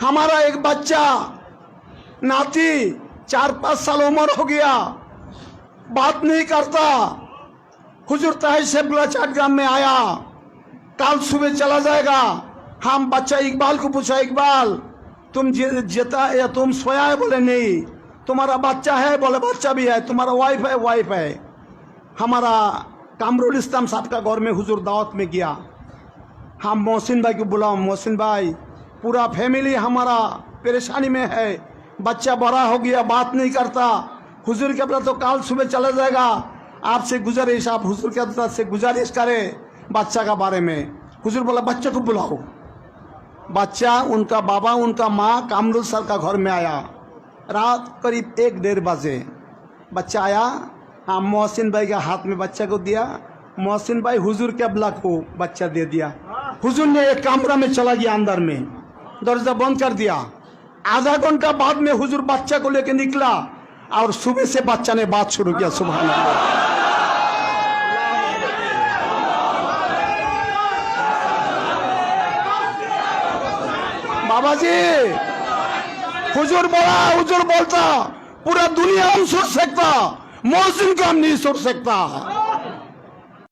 हमारा एक बच्चा, नाती, चार पाँच साल उम्र हो गया। बात नहीं करता। हुजूर तहसीबुल्ला चाटगाम में आया। कल सुबह चला जाएगा। हम बच्चा इकबाल को पूछा, इकबाल, तुम जेता या तुम सोया है? बोले, नहीं। तुम्हारा बच्चा है? बोले, बच्चा भी है। तुम्हारा वाइफ है वाइफ है। हमारा कामरुल इस्लाम साहब का घर में हुजूर दावत में गया। हम मोहसिन भाई को बुलाओ। मोहसिन भाई पूरा फैमिली हमारा परेशानी में है। बच्चा बड़ा हो गया, बात नहीं करता। हुजूर के अपना तो कल सुबह चला जाएगा। आपसे गुजारिश, आप हुजूर के तरफ़ से गुजारिश करें बच्चा का बारे में। हुजूर बोला, बच्चे को बुलाओ। बच्चा, उनका बाबा, उनका माँ कामरुल सर का घर में आया। रात करीब एक डेढ़ बजे बच्चा आया। हाँ मोहसिन भाई के हाथ में बच्चा को दिया। मोहसिन भाई हुजूर के अबला को बच्चा दे दिया। हुजूर ने एक कमरा में चला गया अंदर में। दरवाज़ा बंद कर दिया आधा घंटा बाद में हुजूर बच्चा को लेके निकला और सुबह से बच्चा ने बात शुरू किया सुबह बाबा जी हुजूर बोला हुजूर बोलता पूरा दुनिया हम सुन सकता मोहसिन को हम नहीं सुन सकता